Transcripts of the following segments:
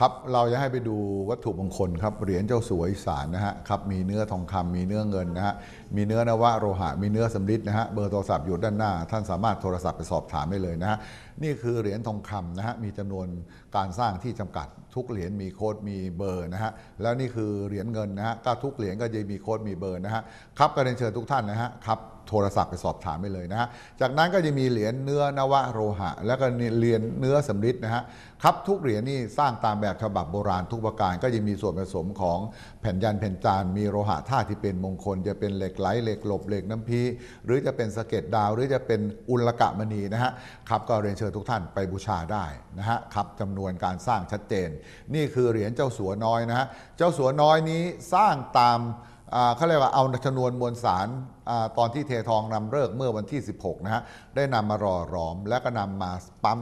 ครับเราจะให้ไปดูวัตถุมงคลครับเหรียญเจ้าสัวอีสานนะฮะครับมีเนื้อทองคำมีเนื้อเงินนะฮะมีเนื้อนวะโลหะมีเนื้อสำริดนะฮะเบอร์โทรศัพท์อยู่ด้านหน้า ท่านสามารถโทรศัพท์ไปสอบถามได้เลยนะฮะนี่คือเหรียญทองคำนะฮะมีจำนวนการสร้างที่จำกัดทุกเหรียญมีโค้ดมีเบอร์นะฮะแล้วนี่คือเหรียญเงินนะฮะก็ทุกเหรียญก็จะมีโค้ดมีเบอร์นะฮะครับก็เรียนเชิญทุกท่านนะฮะครับ โทรศัพท์ไปสอบถามไปเลยนะฮะ จากนั้นก็จะมีเหรียญเนื้อนวะโลหะ แล้วก็เหรียญเนื้อสำริดนะฮะครับทุกเหรียญนี่สร้างตามแบบฉบับโบราณทุกประการก็จะมีส่วนผสมของแผ่นยันแผ่นจานมีโลหะธาตุที่เป็นมงคล จะเป็นเหล็กไหลเหล็กหลบเหล็กน้ำพีหรือจะเป็นสะเก็ดดาว หรือจะเป็นอุลกะมณีนะฮะครับก็เรียนเชิญทุกท่านไปบูชาได้นะฮะครับจำนวนการสร้างชัดเจน นี่คือเหรียญเจ้าสัวน้อยนะฮะเจ้าสัวน้อยนี้สร้างตาม เขาเรียกว่าเอาชนวนมวลสารอตอนที่เททองนำเลิกเมื่อวันที่ 16 นะฮะ ได้นำมาหล่อหลอม แล้วก็นำมาปั๊ม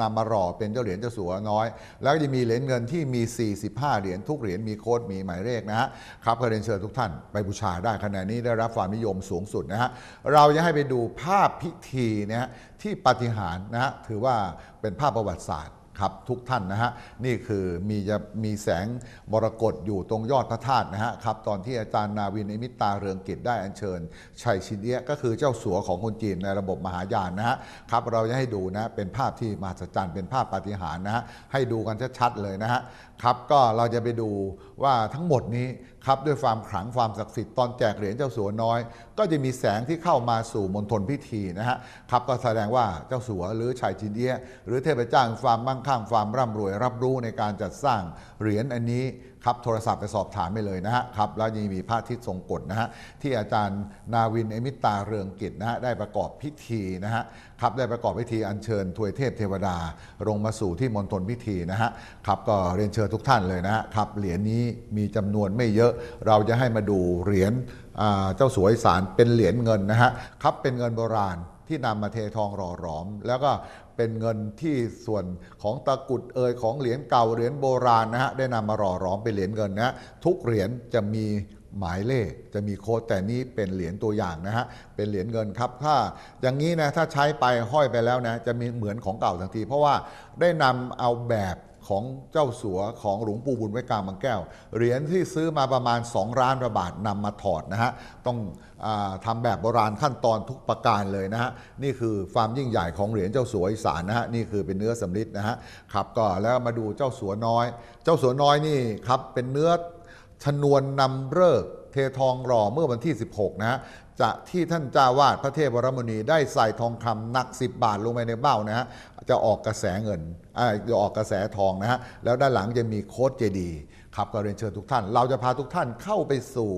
นำมาหล่อเป็นเจ้าเหรียญเจ้าสัวน้อย แล้วก็จะมีเหรียญเงินที่มี 45 เหรียญทุกเหรียญมีโค้ดมีหมายเลขนะฮะครับก็เรียนเชิญทุกท่านไปบูชาได้ขณะนี้ได้รับความนิยมสูงสุดนะฮะเราจะให้ไปดูภาพพิธีนะฮะที่ปฏิหารนะฮะถือว่าเป็นภาพประวัติศาสตร์ ครับทุกท่านนะฮะนี่คือมีจะมีแสงมรกตอยู่ตรงยอดพระธาตุนะฮะครับตอนที่อาจารย์นาวินอมิตตาเรืองกิจได้อัญเชิญชัยชินเอียก็คือเจ้าสัวของคนจีนในระบบมหายานนะฮะครับเราจะให้ดูนะเป็นภาพที่มหัศจรรย์เป็นภาพปาฏิหาริย์นะฮะให้ดูกันชัดๆเลยนะฮะครับก็เราจะไปดูว่าทั้งหมดนี้ครับด้วยความขลังความศักดิ์สิทธิ์ตอนแจกเหรียญเจ้าสัวน้อย ก็จะมีแสงที่เข้ามาสู่มณฑลพิธีนะฮะครับก็แสดงว่าเจ้าสัวหรือชายจินเอียหรือเทพเจ้าความมั่งคั่งความร่ำรวยรับรู้ในการจัดสร้างเหรียญอันนี้ ครับโทรศัพท์ไปสอบถามไปเลยนะฮะครับแล้วยังมีพระอาทิตย์ทรงกฎนะฮะที่อาจารย์นาวินเอมิตตาเรืองกิจนะฮะได้ประกอบพิธีนะฮะครับได้ประกอบพิธีอัญเชิญทวยเทพเทวดาลงมาสู่ที่มณฑลพิธีนะฮะครับก็เรียนเชิญทุกท่านเลยนะฮะครับเหรียญนี้มีจำนวนไม่เยอะเราจะให้มาดูเหรียญเจ้าสวยสารเป็นเหรียญเงินนะฮะครับเป็นเงินโบราณ ที่นำมาเททองหล่อหลอม แล้วก็เป็นเงินที่ส่วนของตะกุดเอยของเหรียญเก่าเหรียญโบราณนะฮะได้นำมาหล่อหลอมเป็นเหรียญเงินนะฮะทุกเหรียญจะมีหมายเลขจะมีโค้ดแต่นี้เป็นเหรียญตัวอย่างนะฮะเป็นเหรียญเงินครับถ้าอย่างนี้นะถ้าใช้ไปห้อยไปแล้วนะจะมีเหมือนของเก่าทันที เพราะว่าได้นำเอาแบบ ของเจ้าสัวของหลวงปู่บุญไว้กลางบางแก้ว เหรียญที่ซื้อมาประมาณ 2 ล้านบาทนำมาถอดนะฮะ ต้องอทำแบบโบราณขั้นตอนทุกประการเลยนะฮะ นี่คือความยิ่งใหญ่ของเหรียญเจ้าสัวอีสานนะฮะ นี่คือเป็นเนื้อสำริดนะฮะครับก็แล้วมาดูเจ้าสัวน้อย เจ้าสัวน้อยนี่ครับเป็นเนื้อชนวนนำเลิกเททองหล่อเมื่อวันที่ 16 นะฮะ จะที่ท่านจ้าวาดพระเทพวรมุนีได้ใส่ทองคำหนัก 10 บาทลงไปในเบ้านะฮะจะออกกระแสเงินจะออกกระแสทองนะฮะแล้วด้านหลังจะมีโค้ดเจดีย์ครับก็เรียนเชิญทุกท่าน เราจะพาทุกท่านเข้าไปสู่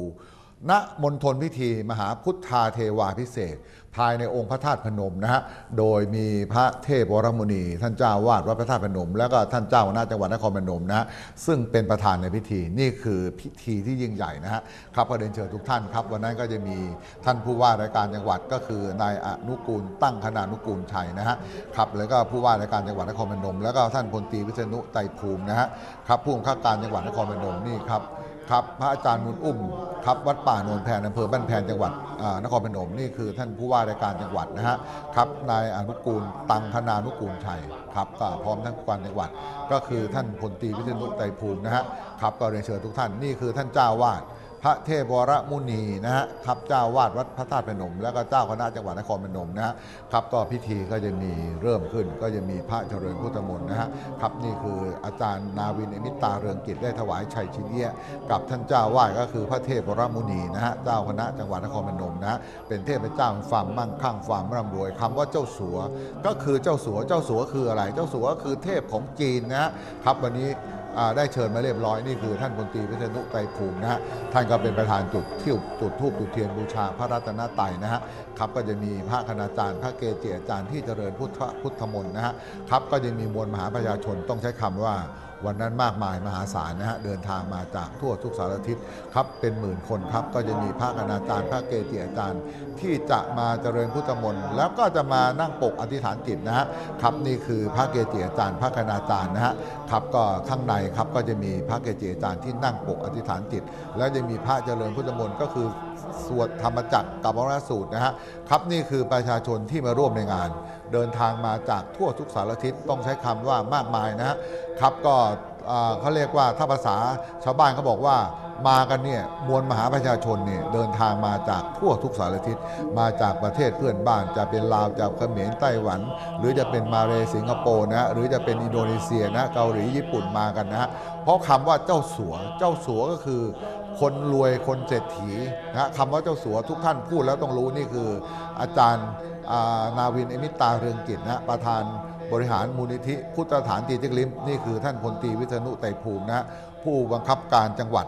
ณมณฑลพิธีมหาพุทธาเทวาพิเศษ ภายในองค์พระธาตุพนมนะฮะ โดยมีพระเทพวรมุนี ท่านเจ้าวาดวัดพระธาตุพนม แล้วก็ท่านเจ้าคณะจังหวัดนครพนมนะฮะ ซึ่งเป็นประธานในพิธี นี่คือพิธีที่ยิ่งใหญ่นะฮะ ครับก็เรียนเชิญทุกท่านครับ วันนั้นก็จะมีท่านผู้ว่าราชการจังหวัดก็คือนายอนุกูลตั้งคณานุกูลชัยนะฮะ ครับ แล้วก็ผู้ว่าราชการจังหวัดนครพนม แล้วก็ท่านพลตรีวิษณุไตภูมินะฮะ ครับผู้บังคับการจังหวัดนครพนมนี่ครับ ครับพระอาจารย์มุนอุ้มครับวัดป่าโนนแพนอำเภอบ้านแพนจังหวัดนครพนมนี่คือท่านผู้ว่าราชการจังหวัดนะฮะครับนายอนุกูลตังคณานุกูลชัยครับก็พร้อมท่านผู้การจังหวัด ก็คือท่านพลตรีวิษณุไตรภูมินะฮะครับก็เรียนเชิญทุกท่านนี่คือท่านเจ้าวาด พระเทพวรมุนีนะฮะครับเจ้าวาดวัดพระธาตุพนม แล้วก็เจ้าคณะจังหวัดนครพนมนะฮะครับก็พิธีก็จะมีเริ่มขึ้น ก็จะมีพระเจริญพุทธมนต์นะฮะครับนี่คืออาจารย์นาวินเอมิตาเรืองกิจได้ถวายชัยชินเอียกับท่านเจ้าวาดก็คือพระเทพวรมุนีนะฮะเจ้าคณะจังหวัดนครพนมนะฮะเป็นเทพเจ้าความมั่งคั่งความร่ำรวยคำว่าเจ้าสัว ก็คือเจ้าสัวเจ้าสัวคืออะไร เจ้าสัวก็คือเทพของจีนนะฮะครับวันนี้ ได้เชิญมาเรียบร้อยนี่คือท่านพลตรีวิษณุไตรภูมินะฮะท่านก็เป็นประธานจุดเที่ยวจุดทูบจุดเทียนบูชาพระรัตนตรัยนะฮะครับก็จะมีพระคณาจารย์ พระเกจิอาจารย์ที่เจริญพุทธพุทธมนต์นะฮะครับก็จะมีมวลมหาประชาชนต้องใช้คำว่า วันนั้นมากมายมหาศาลนะฮะเดินทางมาจากทั่วทุกสารทิศครับเป็นหมื่นคนครับก็จะมีพระคณาจารย์พระเกจิอาจารย์ ที่จะมาเจริญพุทธมนต์แล้วก็จะมานั่งปกอธิษฐานจิตนะฮะครับนี่คือพระเกจิอาจารย์พระคณาจารย์นะฮะครับก็ข้างในครับก็จะมีพระเกจิอาจารย์ที่นั่งปกอธิษฐานจิต แล้วจะมีพระเจริญพุทธมนต์ก็คือสวดธรรมจักรกับวรสูตรนะฮะครับนี่คือประชาชนที่มาร่วมในงาน เดินทางมาจากทั่วทุกสารทิศต้องใช้คำว่ามากมายนะฮะครับก็ เขาเรียกว่าถ้าภาษาชาวบ้านเขาบอกว่ามากันเนี่ยมวลมหาประชาชนเนี่ยเดินทางมาจากทั่วทุกสารทิศมาจากประเทศเพื่อนบ้านจะเป็นลาวจากเขมรไต้หวัน หรือจะเป็นมาเลสิงคโปร์นะหรือจะเป็นอินโดนีเซียนะเกาหลีญี่ปุ่นมากันนะฮะเพราะคำว่าเจ้าสัวเจ้าสัวก็คือ คนรวยคนเศรษฐีนะคำว่าเจ้าสัวทุกท่านพูดแล้วต้องรู้นี่คืออาจารย์นาวินเอมิตาเรืองกิจนะประธาน บริหารมูลนิธิพุทธฐานตีจิกลิมนี่คือท่านพลตรีวิษณุไตรภูมินะฮะผู้บังคับการจังหวัด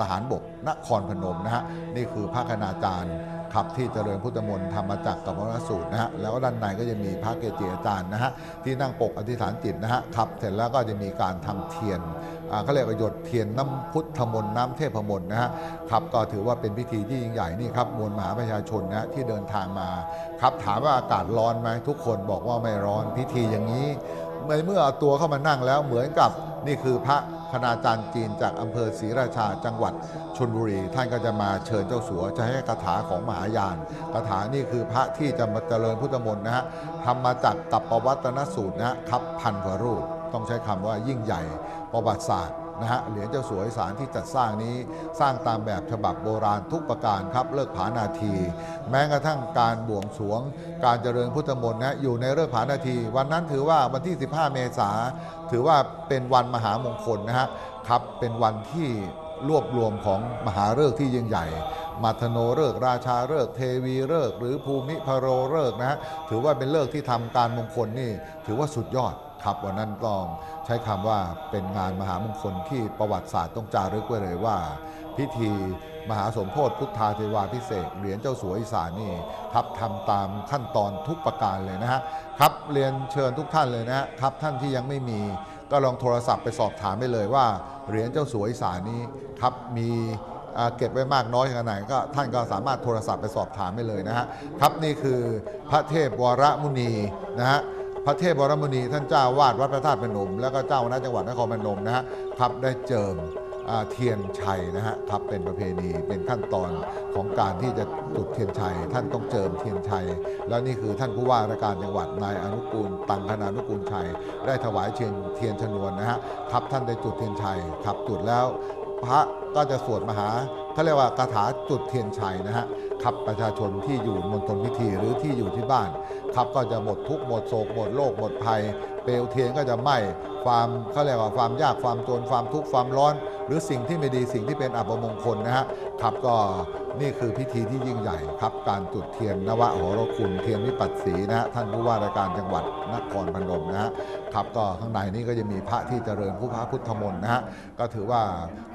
ทหารบกนครพนมนะฮะนี่คือพระคณาจารย์ ครับที่เจริญพุทธมนต์ธรรมจักรกับวรสูตรนะฮะแล้วด้านในก็จะมีพระเกจิอาจารย์นะฮะที่นั่งปกอธิษฐานจิตนะฮะครับเสร็จแล้วก็จะมีการทำเทียนอ่าเขาเรียกว่าหยดเทียนน้ำพุทธมนต์น้ำเทพมนต์นะฮะครับก็ถือว่าเป็นพิธีที่ยิ่งใหญ่นี่ครับมวลมหาประชาชนนะที่เดินทางมาครับถามว่าอากาศร้อนไหมทุกคนบอกว่าไม่ร้อนพิธีอย่างนี้ในเมื่อเอาตัวเข้ามานั่งแล้วเหมือนกับนี่คือพระ คณาจารย์จีนจากอำเภอศรีราชาจังหวัดชนบุรี ท่านก็จะมาเชิญเจ้าสัวจะให้คาถาของมหายานคาถานี่คือพระที่จะมาเจริญพุทธมนต์นะฮะทำมาจากตับปวัตนสูตรนะฮะครับพันกว่ารูป ต้องใช้คำว่ายิ่งใหญ่ประวัติศาสตร์ นะฮะเหรียญเจ้าสวอีสานที่จัดสร้างนี้สร้างตามแบบฉบับโบราณทุกประการครับเลิกผานาที แม้กระทั่งการบวงสรวง การเจริญพุทธมนต์นะอยู่ในเลิกผานาที วันนั้นถือว่าวันที่ 15 เมษาถือว่าเป็นวันมหามงคลนะฮะครับเป็นวันที่รวบรวมของมหาฤกษ์ที่ยิ่งใหญ่มัทโนฤกษ์ราชาฤกษ์เทวีฤกษ์หรือภูมิพโรฤกษ์นะฮะถือว่าเป็นฤกษ์ที่ทำการมงคลนี่ถือว่าสุดยอด ครับวันนั้นก็ใช้คำว่าเป็นงานมหามงคลที่ประวัติศาสตร์ต้องจารึกไว้เลยว่า พิธีมหาสมโพธิพุทธาเทวาพิเศษเหรียญเจ้าสัวอีสานนี่ครับทำตามขั้นตอนทุกประการเลยนะฮะครับเรียนเชิญทุกท่านเลยนะฮะครับท่านที่ยังไม่มีก็ลองโทรศัพท์ไปสอบถามได้เลยว่าเหรียญเจ้าสัวอีสานนี้ครับมีเก็บไว้มากน้อยขนาดไหนก็ท่านก็สามารถโทรศัพท์ไปสอบถามได้เลยนะฮะครับนี่คือพระเทพวรมุนีนะฮะ พระเทพวรมุนีท่านเจ้าวาดวัดพระธาตุพนม แล้วก็เจ้าคณะจังหวัดนครพนมนะฮะครับได้เจิมเทียนชัยนะฮะครับเป็นประเพณีเป็นขั้นตอนของการที่จะจุดเทียนชัย ท่านต้องเจิมเทียนชัย แล้วนี่คือท่านผู้ว่าราชการจังหวัดนายอนุกูล ตังคณานุกูลชัย ได้ถวายเทียนเทียนชนวนนะฮะครับท่านได้จุดเทียนชัยครับจุดแล้วพระก็จะสวดมหาเขาเรียกว่าคาถาจุดเทียนชัยนะฮะครับประชาชนที่อยู่มณฑลพิธีหรือที่อยู่ที่บ้าน ครับก็จะหมดทุกข์หมดโศกหมดโรคหมดภัย เปลวเทียนก็จะไหม้ความเขาเรียกว่าความยากความจนความทุกข์ความร้อน หรือสิ่งที่ไม่ดีสิ่งที่เป็นอัปมงคลนะฮะครับก็นี่คือพิธีที่ยิ่งใหญ่ครับ การจุดเทียนนวโหรคุณเทียนวิปัสสีนะฮะท่านผู้ว่าราชการจังหวัดนครพนมนะฮะ ครับก็ข้างในนี้ก็จะมีพระที่เจริญผู้พระพุทธมนต์นะฮะก็ถือว่า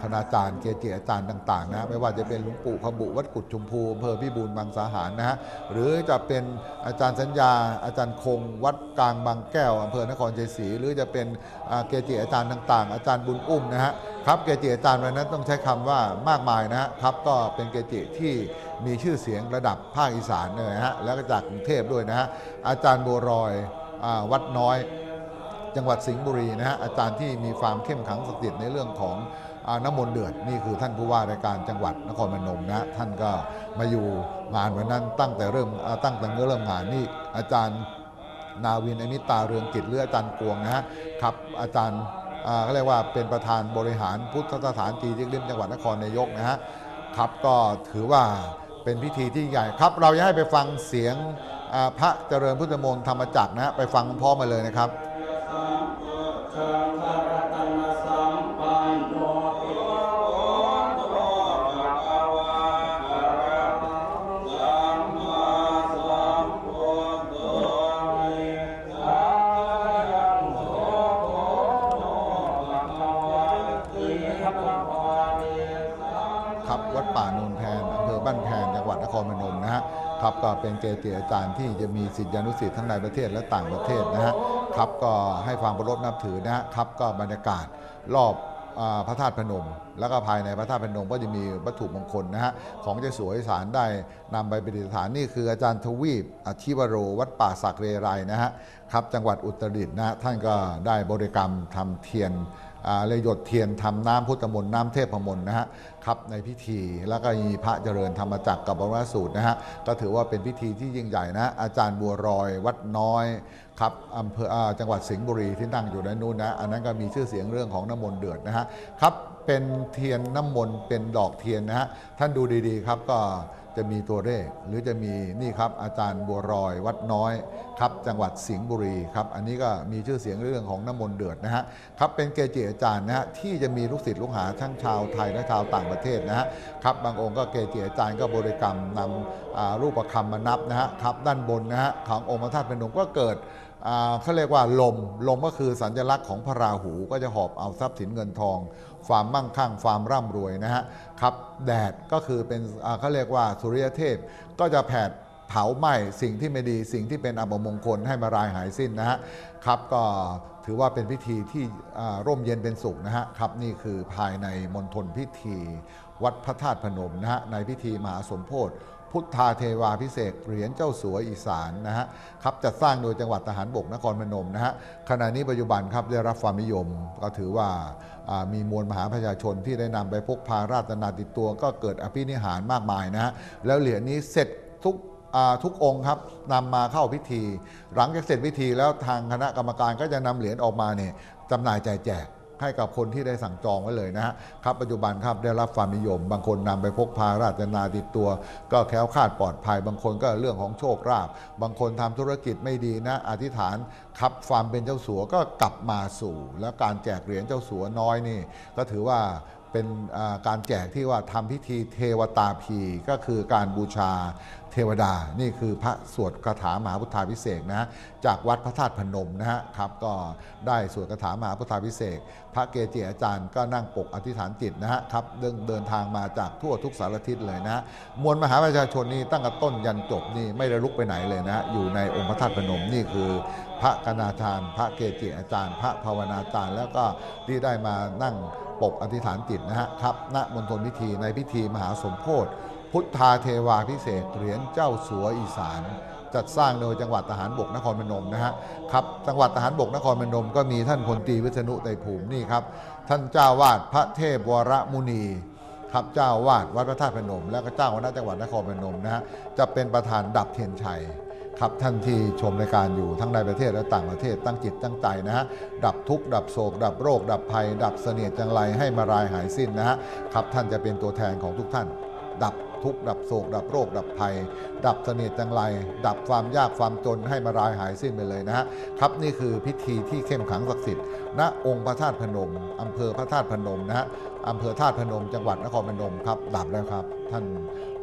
คณาจารย์เกจิอาจารย์ต่างๆนะไม่ว่าจะเป็นหลวงปู่ขบุวัดกุดชุมพูอำเภอพิบูลบางสาหารนะฮะหรือจะเป็นอาจารย์สัญญา อาจารย์คง วัดกลางบางแก้วอำเภอนครชัยศรีหรือจะเป็นเกจิอาจารย์ต่างๆ อาจารย์บุญอุ้มนะฮะครับเกจิอาจารย์วันนั้นต้องใช้คำว่ามากมายนะฮะครับก็เป็นเกจิที่มีชื่อเสียงระดับภาคอีสานเลยนะฮะแล้วก็จากกรุงเทพด้วยนะฮะอาจารย์บัวรอยอวัดน้อย จังหวัดสิงห์บุรีนะฮะอาจารย์ที่มีความเข้มขังศักดิ์สิทธิ์ในเรื่องของอน้ำมนต์เดือดนี่คือท่านผู้ว่าราชการจังหวัดนครพนมนะท่านก็มาอยู่งานวันนั้นตั้งแต่เริ่มตั้งแต่เริ่มงานนี่อาจารย์นาวินอมิตาเรืองกิจหรืออาจารย์กวงนะฮะครับอาจารย์เขาเรียกว่าเป็นประธานบริหารพุทธสถานจีจิกลิมจังหวัดนครนายกนะฮะครับก็ถือว่าเป็นพิธีที่ใหญ่ครับ เราจะให้ไปฟังเสียงพระเจริญพุทธมนต์ธรรมจักรนะฮะไปฟังพร้อมาเลยนะครับ ครับก็เป็นเกจิอาจารย์ที่จะมีศิษยานุศิษย์ทั้งในประเทศและต่างประเทศนะฮะครับก็ให้ความเคารพนับถือนะฮะครับก็บรรยากาศรอบพระธาตุพนม แล้วก็ภายในพระธาตุพนมก็จะมีวัตถุมงคลนะฮะของเจ้าสวอีสานได้นำไปประดิษฐานนี่คืออาจารย์ทวีปอธิวโรวัดป่าศักเรไรนะฮะครับจังหวัดอุตรดิตถ์นะฮะท่านก็ได้บริกรรมทำเทียน เลยหยดเทียนทำน้ำพุทธมนต์น้ำเทพมนต์นะฮะครับในพิธีแล้วก็มีพระเจริญธรรมจักรกับบรมสูตรนะฮะก็ถือว่าเป็นพิธีที่ยิ่งใหญ่นะอาจารย์บัวรอยวัดน้อยครับอำเภอจังหวัดสิงห์บุรีที่นั่งอยู่ในนู้นนะอันนั้นก็มีชื่อเสียงเรื่องของน้ำมนต์เดือดนะฮะครับเป็นเทียนน้ำมนต์เป็นดอกเทียนนะฮะท่านดูดีๆครับก็ จะมีตัวเลข หรือจะมีนี่ครับอาจารย์บัวรอยวัดน้อยครับจังหวัดสิงห์บุรีครับอันนี้ก็มีชื่อเสียงเรื่องของน้ำมนต์เดือดนะฮะครับเป็นเกจิอาจารย์นะฮะที่จะมีลูกศิษย์ลูกหาทั้งชาวไทยและชาวต่างประเทศนะฮะครับบางองค์ก็เกจิอาจารย์ก็บริกรรมนำรูปประคำมานับนะฮะครับด้านบนนะฮะขององค์พระธาตุพนมก็เกิดเขาเรียกว่าลม ลมก็คือสัญลักษณ์ของพระราหูก็จะหอบเอาทรัพย์สินเงินทอง ความมั่งคั่งความร่ำรวยนะฮะครับแดดก็คือเป็นเขาเรียกว่าสุริยเทพก็จะแผดเผาไหม้สิ่งที่ไม่ดีสิ่งที่เป็นอัปมงคลให้มารายหายสิ้นนะฮะครับก็ถือว่าเป็นพิธีที่ร่มเย็นเป็นสุขนะฮะครับนี่คือภายในมณฑลพิธี วัดพระธาตุพนมนะฮะในพิธีมหาสมโพธิพุทธาเทวาพิเศษเหรียญเจ้าสัวอีสานนะฮะครับจัดสร้างโดยจังหวัดทหารบกนครพนมนะฮะขณะนี้ปัจจุบันครับได้รับความนิยมก็ถือว่า มีมวลมหาประชาชนที่ได้นำไปพกพาราตนาติดตัวก็เกิดอภินิหารมากมายนะฮะแล้วเหรียญนี้เสร็จทุกทุกองค์ครับนำมาเข้าพิธี หลังจากเสร็จพิธีแล้วทางคณะกรรมการก็จะนำเหรียญออกมาเนี่ยจำหน่ายจ่ายแจก ให้กับคนที่ได้สั่งจองไว้เลยนะฮะครับปัจจุบันครับได้รับความนิยม บางคนนำไปพกพาราชนาติดตัว ก็แคล้วคลาดปลอดภัย บางคนก็เรื่องของโชคลาภบางคนทำธุรกิจไม่ดีนะ อธิษฐานครับความเป็นเจ้าสัวก็กลับมาสู่ แล้วการแจกเหรียญเจ้าสัวน้อยนี่ ก็ถือว่าเป็นการแจกที่ว่าทำพิธีเทวตาพีก็คือการบูชา ทวดา นี่คือพระสวดคาถามหาพุทธาพิเศษนะ จากวัดพระธาตุพนมนะฮะครับ ก็ได้สวดคาถามหาพุทธาพิเศษพระเกจิอาจารย์ก็นั่งปกอธิษฐานจิตนะฮะครับเดินเดินทางมาจากทั่วทุกสารทิศเลยนะมวลมหาประชาชนนี่ตั้งแต่ต้นยันจบนี่ไม่ได้ลุกไปไหนเลยนะอยู่ในองค์พระธาตุพนมนี่คือพระกนาธานพระเกจิอาจารย์ พระภาวนาจารย์ แล้วก็ที่ได้มานั่งปกอธิษฐานจิตนะฮะครับณมณฑลพิธีในพิธีมหาสมโพธิ พุทธาเทวาพิเศษเหรียญเจ้าสัวอีสาน จัดสร้างโดยจังหวัดทหารบกนครพนมนะฮะครับจังหวัดทหารบกนครพนม ก็มีท่านพลตรีวิษณุไตภูมินี่ครับท่านเจ้าวาดพระเทพวรมุนีครับเจ้าวาดวัดพระธาตุพนม และก็เจ้าคณะจังหวัดนครพนมนะฮะจะเป็นประธานดับเทียนชัยครับท่านที่ชมรายการอยู่ทั้งในประเทศและต่างประเทศตั้งจิตตั้งใจนะฮะดับทุกข์ดับโศก ดับโรค ดับภัย ดับเสนียดจังไรให้มารายหายสิ้นนะฮะครับท่านจะเป็นตัวแทนของทุกท่าน ดับ ทุกข์ดับโศก ดับโรค ดับภัย ดับเสนียดจังไร ดับความยากความจนให้มารายหายสิ้นไปเลยนะฮะครับนี่คือพิธีที่เข้มขังศักดิ์สิทธิ์ณองค์พระธาตุพนมอำเภอพระธาตุพนมนะฮะอำเภอธาตุพนม จังหวัดนครพนมครับดับแล้วครับ ท่าน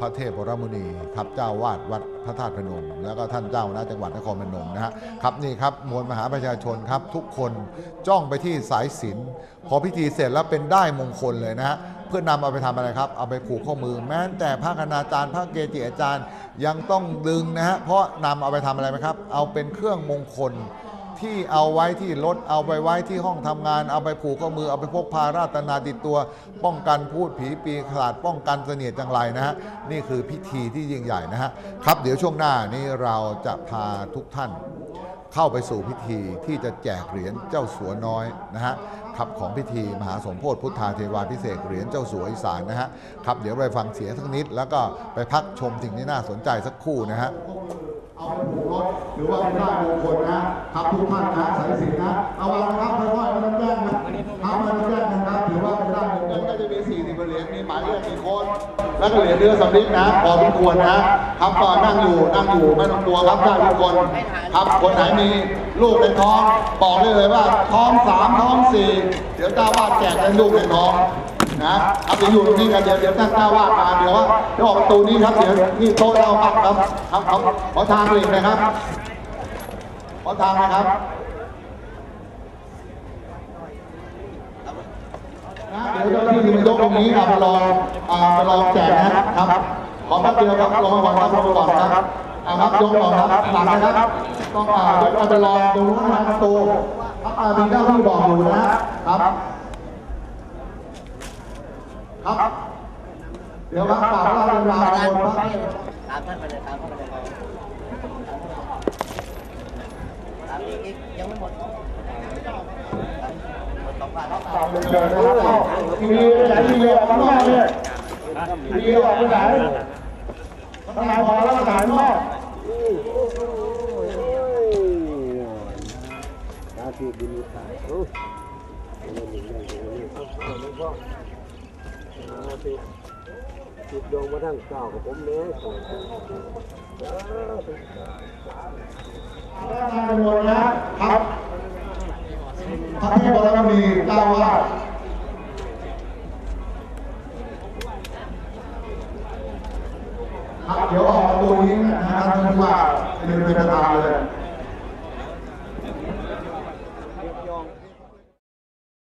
พระเทพวรมุนีครับเจ้าวาดวัดพระธาตุพนม แล้วก็ท่านเจ้าณะจังหวัดนครพนมนะฮะครับนี่ครับมวลมหาประชาชนครับ ทุกคนจ้องไปที่สายสิญจนพอพิธีเสร็จแล้วเป็นได้มงคลเลยนะฮะ พื่อนำเอาไปทำอะไรครับ เอาไปผูกข้อมือ แม้แต่พระคณาจารย์พระเกจิอาจารย์ยังต้องดึงนะฮะเพราะนำเอาไปทำอะไรไหมครับ เอาเป็นเครื่องมงคลที่เอาไว้ที่รถเอาไปไว้ที่ห้องทำงาน เอาไปผูกข้อมือเอาไปพกพาราตนาติดตัว ป้องกันพูดผีปีขลาดป้องกันเสนียดจังไรนะฮะนี่คือพิธีที่ยิ่งใหญ่นะฮะครับเดี๋ยวช่วงหน้านี้เราจะพาทุกท่าน เข้าไปสู่พิธีที่จะแจกเหรียญเจ้าสัวน้อยนะฮะ ครับของพิธีมหาสมโพธิพุทธาเทวาพิเศษเหรียญเจ้าสัวอีสานนะฮะครับเดี๋ยวไปฟังเสียงสักนิด แล้วก็ไปพักชมสิ่งที่น่าสนใจสักครู่นะฮะเอาผูกรถหรือว่าเป็นได้มงคลนะครับทุกท่านนะสายสินนะเอาละครับค่อยๆไม่ต้องแจ้งนะครับม่ต้องแจ้งนะครับ เหรียญมีหมายเลขมีโค้ดแล้วก็เหรียญเนื้อสำลิดนะพอสมควรนะครับก็นั่งอยู่นั่งอยู่ไม่ต้องกลัวครับได้ทุกคนครับคนไหนมีลูกในท้องบอกได้เลยว่าท้องสามท้องสี่เดี๋ยวเจ้าวาดแจกให้ลูกในท้องนะครับเดี๋ยวอยู่ตรงนี้กันเดี๋ยวเดี๋ยวตั้งเจ้าวาดมาเดี๋ยวว่าเดี๋ยวออกประตูนี้ครับเดี๋ยวนี่โต๊ะเราครับครับครับครับขอทางเลยนะครับขอทางนะครับนะ เดี๋ยวเจ้าหน้าที่มายกตรงนี้เอาไปลองอ่าไปลองแจกนะครับขอแป๊บเดียวครับลงมาก่อนครับลงมาก่อนครับอาครับยกก่อนครับหลังนะครับต้องอ่ายกเอาไปลองตรงนู้นนะครับประตูครับอามีเจ้าที่บอกอยู่นะครับ ครับ เดี๋ยวครับกล่าวเล่าเรื่องราวบนพระตามท่านไปเลยตามท่านไปเลยตามอีกยังไม่หมด ตามเชิญนะครับทีวีไหนทีวีออกข้างนอกเนี่ยทีวีออกไปไหนข้างในพอแล้วถ่ายข้างนอกติดโยงมาทั้งเก่ากับผมเลยนายมวลนะครับ พระที่บรมีเจ้าวาดครับเดี๋ยวออกตัวนี้นะครับท่านผู้ว่าเป็นประธานเลย